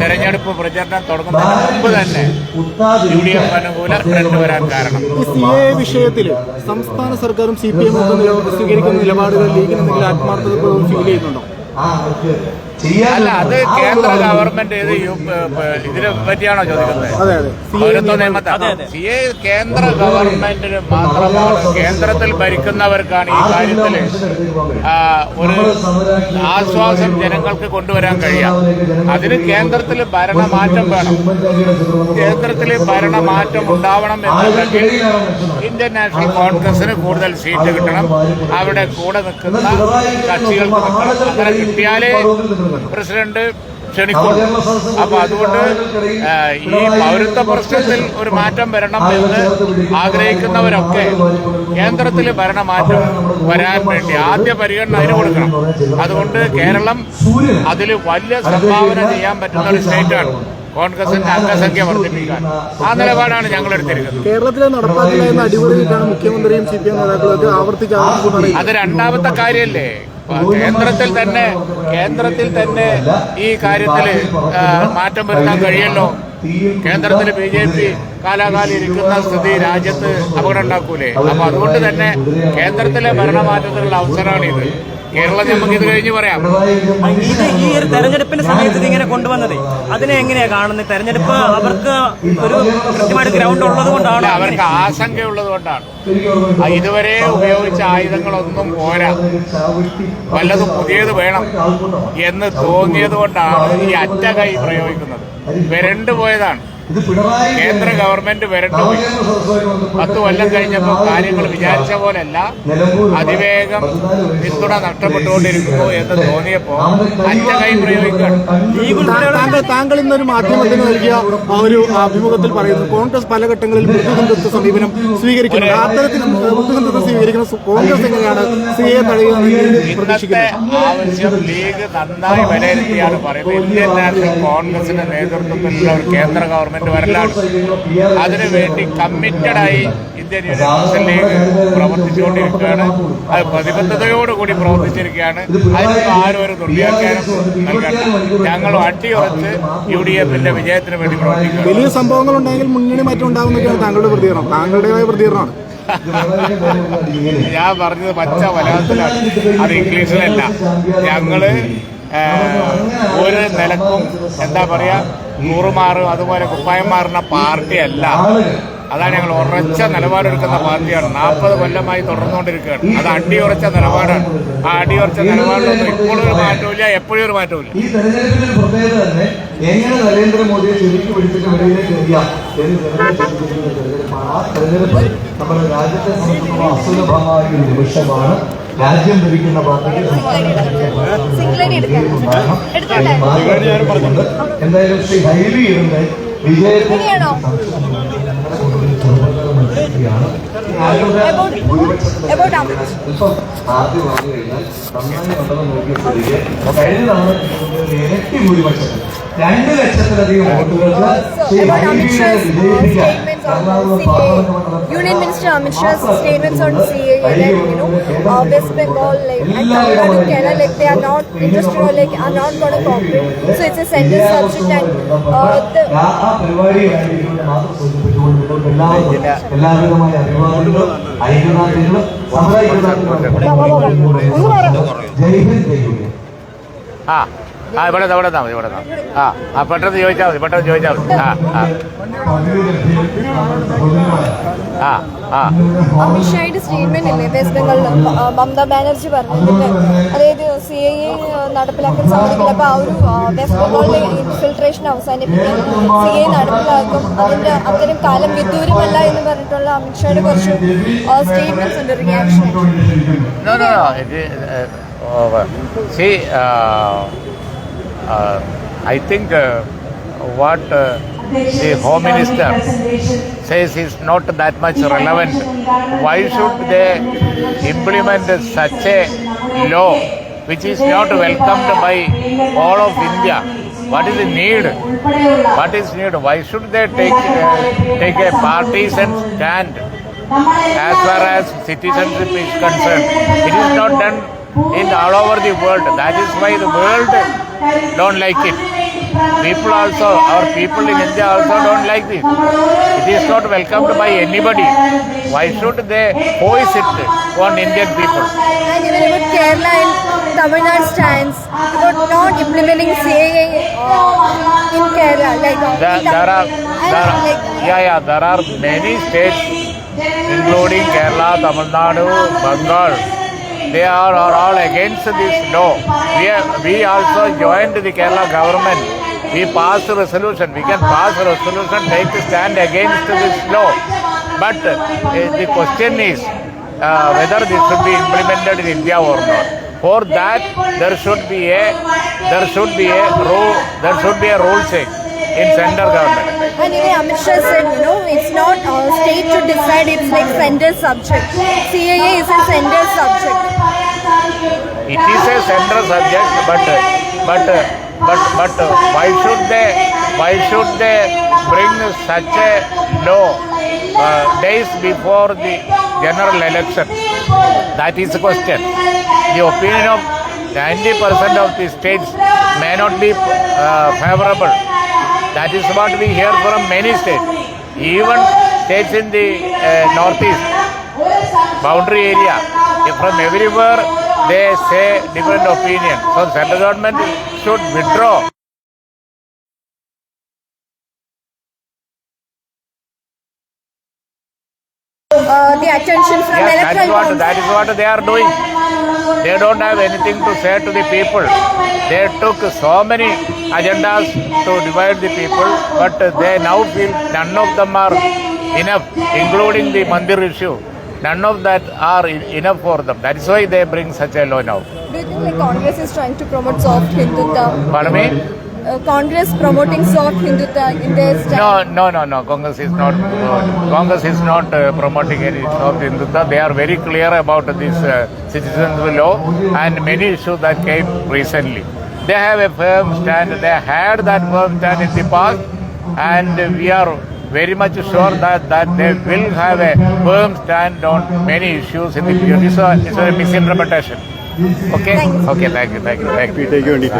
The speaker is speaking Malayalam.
തെരഞ്ഞെടുപ്പ് പ്രചരണം തുടങ്ങുന്നതിന് മുമ്പ് തന്നെ യു ഡി എഫ് അനുകൂല ട്രെൻഡ് വരാൻ കാരണം. ഈ സി എ വിഷയത്തിൽ സംസ്ഥാന സർക്കാരും സി പി എമ്മും സ്വീകരിക്കുന്ന നിലപാടുകൾ ലീഗിന് എന്തെങ്കിലും ആത്മാർത്ഥത ഫീൽ ചെയ്യുന്നുണ്ടോ അല്ല അത് കേന്ദ്ര ഗവൺമെന്റ് ഇത് ഇതിനെ പറ്റിയാണോ ചോദിക്കുന്നത്? സി എ കേന്ദ്ര ഗവൺമെന്റിന് മാത്രമാണ് കേന്ദ്രത്തിൽ ഭരിക്കുന്നവർക്കാണ് ഈ കാര്യത്തിൽ ഒരു ആശ്വാസം ജനങ്ങൾക്ക് കൊണ്ടുവരാൻ കഴിയാം. അതിന് കേന്ദ്രത്തിൽ ഭരണമാറ്റം വേണം. കേന്ദ്രത്തിൽ ഭരണമാറ്റം ഉണ്ടാവണം എന്നുണ്ടെങ്കിൽ ഇന്ത്യൻ നാഷണൽ കോൺഗ്രസിന് കൂടുതൽ സീറ്റ് കിട്ടണം. അവിടെ കൂടെ നിൽക്കുന്ന കക്ഷികൾക്ക് അങ്ങനെ കിട്ടിയാലേ പ്രസിഡന്റ് ക്ഷണിക്കും അപ്പൊ അതുകൊണ്ട് ഈ പൗരത്വ പ്രശ്നത്തിൽ ഒരു മാറ്റം വരണം എന്ന് ആഗ്രഹിക്കുന്നവരൊക്കെ കേന്ദ്രത്തിൽ ഭരണമാറ്റം വരാൻ വേണ്ടി ആദ്യ പരിഗണന അതിന് കൊടുക്കണം. അതുകൊണ്ട് കേരളം അതിൽ വലിയ സംഭാവന ചെയ്യാൻ പറ്റുന്ന ഒരു സ്റ്റേറ്റാണ് കോൺഗ്രസിന്റെ അംഗസംഖ്യ വർദ്ധിപ്പിക്കാൻ. ആ നിലപാടാണ് ഞങ്ങൾ എടുത്തിരിക്കുന്നത്. കേരളത്തിലെ നടപ്പാക്കില്ല എന്ന അടിപൊളിയിട്ടാണ് മുഖ്യമന്ത്രിയും സി പി എം നേതാക്കളൊക്കെ അത് രണ്ടാമത്തെ കാര്യല്ലേ? കേന്ദ്രത്തിൽ തന്നെ കേന്ദ്രത്തിൽ തന്നെ ഈ കാര്യത്തിൽ മാറ്റം വരുത്താൻ കഴിയല്ലോ കേന്ദ്രത്തിൽ ബി ജെ പി കാലാകാലം ഇരിക്കുന്ന സ്ഥിതി രാജ്യത്ത് അപകടം ഉണ്ടാക്കൂലേ? അപ്പൊ അതുകൊണ്ട് തന്നെ കേന്ദ്രത്തിലെ ഭരണമാറ്റത്തിനുള്ള അവസരമാണ് ഇത് കേരളം നമുക്ക് ഇത് കഴിഞ്ഞ് പറയാം. ഇത് ഈ ഒരു തെരഞ്ഞെടുപ്പിന്റെ സമയത്ത് ഇങ്ങനെ കൊണ്ടുവന്നത്. അതിനെ എങ്ങനെയാ കാണുന്നത്? തെരഞ്ഞെടുപ്പ് അവർക്ക് ഒരു കൃത്യമായിട്ട് ഗ്രൗണ്ട് ഉള്ളത് കൊണ്ടാണ്? അവർക്ക് ആശങ്കയുള്ളത് കൊണ്ടാണ്. ഇതുവരെ ഉപയോഗിച്ച ആയുധങ്ങളൊന്നും പോരാ. വല്ലതും പുതിയത് വേണം എന്ന് തോന്നിയത് കൊണ്ടാണ് ഈ അറ്റ കൈ പ്രയോഗിക്കുന്നത്. വരണ്ടു പോയതാണ്. കേന്ദ്ര ഗവൺമെന്റ് വരട്ടെ. പത്ത് കൊല്ലം കഴിഞ്ഞപ്പോൾ കാര്യങ്ങൾ വിചാരിച്ച പോലെയല്ല. അതിവേഗം പിന്തുണ നഷ്ടപ്പെട്ടുകൊണ്ടിരിക്കുന്നു എന്ന് തോന്നിയപ്പോ അഞ്ച കൈ പ്രയോഗിക്കണം. താങ്കൾ താങ്കൾ ഇന്നൊരു മാധ്യമത്തിന് നൽകിയ ഒരു അഭിമുഖത്തിൽ പറയുന്നത് കോൺഗ്രസ് പല ഘട്ടങ്ങളിൽ മൃദുഹിന്ദുത്വ സമീപനം സ്വീകരിക്കുന്നുണ്ട് അത്തരത്തിൽ മൃദുഹിന്ദുത്വം സ്വീകരിക്കുന്ന കോൺഗ്രസ് എങ്ങനെയാണ് സിയെ പ്രതീക്ഷിക്കുന്നത് ആവശ്യം ലീഗ് നന്നായി വിലയിരുത്തിയാണ് പറയുന്നത്. ഇന്ത്യൻ നാഷണൽ കോൺഗ്രസിന്റെ നേതൃത്വത്തിലുള്ള ഒരു കേന്ദ്ര ഗവൺമെന്റ് വരലാണ്. അതിനുവേണ്ടി കമ്മിറ്റഡായി ഇന്ത്യൻ യൂണിവേഴ്സൽ ലീഗ് പ്രവർത്തിച്ചുകൊണ്ടിരിക്കുകയാണ്. അത് പ്രതിബദ്ധതയോടുകൂടി പ്രവർത്തിച്ചിരിക്കുകയാണ്. അതിനൊന്നും ആരും ഒരു ദുർവ്യാഖ്യാനം നൽകണ്ട ഞങ്ങൾ അട്ടിയുറച്ച് യു ഡി എഫിന്റെ വിജയത്തിന് വേണ്ടി പ്രവർത്തിക്കുക വലിയ സംഭവങ്ങൾ ഉണ്ടെങ്കിൽ മുന്നണി മാറ്റം ഉണ്ടാകുന്നൊക്കെയാണ് താങ്കളുടെ പ്രതികരണം. താങ്കളുടേതായ പ്രതികരണമാണ്. ഞാൻ പറഞ്ഞത് പച്ച മലയാളത്തിലാണ് അത് ഇംഗ്ലീഷിലല്ല. ഞങ്ങൾ ഒരു നിലക്കും എന്താ പറയാ നൂറുമാറ് അതുപോലെ കുപ്പായം മാറുന്ന പാർട്ടിയല്ല. അതാണ് ഞങ്ങൾ ഉറച്ച നിലപാടെടുക്കുന്ന പാർട്ടിയാണ്. നാൽപ്പത് കൊല്ലമായി തുടർന്നുകൊണ്ടിരിക്കുകയാണ്. അത് അടിയുറച്ച നിലപാടാണ്. ആ അടിയുറച്ച നിലപാടിലൊന്നും ഇപ്പോഴും ഒരു മാറ്റമില്ല എപ്പോഴും ഒരു മാറ്റമില്ല ഈ തെരഞ്ഞെടുപ്പിന്റെ പ്രത്യേകത തന്നെ എങ്ങനെ നരേന്ദ്രമോദിയെ ചുരുക്കി പിടിച്ചിട്ട് വെളിയിലേക്ക് എറിയാം എന്ന് തെരഞ്ഞെടുപ്പാണ്. ആ തെരഞ്ഞെടുപ്പ് നമ്മുടെ രാജ്യത്തെ സംബന്ധിച്ചിടത്തോളം അസുലഭമായ ഒരു നിമിഷമാണ്. രാജ്യം ഭരിക്കുന്ന പാർട്ടിക്ക്? എന്തായാലും ശ്രീ ഹൈലി ഇരുന്ന് വിജയത്തിന് ആദ്യം കഴിഞ്ഞാൽ നന്നായി ഉണ്ടെന്ന് നോക്കിയപ്പോഴേക്ക് കഴിഞ്ഞ തവണ ഇരട്ടി ഭൂരിപക്ഷത്തിൽ രണ്ട് ലക്ഷത്തിലധികം വോട്ടുകൾക്ക് ശ്രീ വിജയിപ്പിക്കാൻ Ernakulam parliament Union Minister Amit Shah's statements on CA, like, you know, uh, West Bengal, like, and Tamil Nadu, Kerala, like, they are not interested or, like, are not going to cooperate. So, it's a center subject and, uh, the, എല്ലാവിധമായ അഭിവാദ്യങ്ങളും ഐക്യദാർഢ്യങ്ങളും ജയ് ഹിന്ദ് ജയ് ഹിന്ദ് ആ ആ ഇവിടെ ഇവിടെ മതി ഇവിടെ. ആ ആ പെട്ടെന്ന് ചോദിച്ചാൽ മതി പെട്ടെന്ന് ചോദിച്ചാൽ മതി. ആ. ആ. ആ. അമിത് ഷായുടെ സ്റ്റേറ്റ്മെന്റ് ഇല്ലേ വെസ്റ്റ് ബംഗാളിൽ മമതാ ബാനർജി പറഞ്ഞിട്ട് അതായത് സി ഐ എ നടപ്പിലാക്കാൻ സാധിക്കില്ല. അപ്പൊ ആ ഒരു വെസ്റ്റ് ബംഗാളിലെ ഇൻഫിൽട്രേഷൻ അവസാനിപ്പിക്കാൻ സി ഐ നടപ്പിലാക്കും. അതിന്റെ അത്തരം കാലം വിദൂരമല്ല എന്ന് പറഞ്ഞിട്ടുള്ള അമിത്ഷായുടെ കുറച്ച് സ്റ്റേറ്റ്മെന്റ്സ് ഉണ്ട് reaction uh. See, uh, uh, I think uh, what uh, the Home Minister says is not that much relevant. Why should they implement such a law which is not welcomed by all of India? What is the need? What is need? Why should they take uh, take a partisan stand? as far as citizenship is concerned. It is not done in all over the world. That is why the world don't like it. People also, our people in India also don't like this. It is not welcomed by anybody. Why should they force it on Indian people? And even about Kerala and Tamil Nadu stands about not implementing CAA uh, in Kerala. Like, uh, There, there are, there are, like, yeah, yeah, there are many states, including Kerala, Tamil Nadu, Bengal. They are, are all against this law. We, are, we also joined the Kerala government. We passed a resolution. We can pass a resolution, take a stand against this law. But uh, the question is uh, whether this should be implemented in India or not. For that, there should be a there should be a rule there should be a rule change in central government. And even Amit Shah said, you know, it's not uh, state to decide, it's like center subject. CAA is a center subject. It is a central subject, but but but but why should they why should they bring such a law uh, days before the general election? That is the question. The opinion of 90% of the states may not be uh, favorable. That is what we hear from many states, even states in the uh, northeast boundary area. From everywhere they say different opinion. So central government should withdraw. Uh, the attention from Yes, that is what that is what they are doing. They don't have anything to say to the people. They took so many agendas to divide the people, but they now feel none of them are enough, including the Mandir issue. None of that are enough for them. That is why they bring such a law now. Do you think like Congress is trying to promote soft Hindutva? Pardon me? Uh, Congress promoting soft Hindutva in their stand? No, no, no, no. Congress is not. Uh, Congress is not uh, promoting any soft Hindutva. They are very clear about this uh, citizens law and many issues that came recently. They have a firm stand. They had that firm stand in the past, and we are very much sure that, that they will have a firm stand on many issues in the future. It's a, it's a misinterpretation. Okay. Thank you. Okay. Thank you. Thank you. Thank you.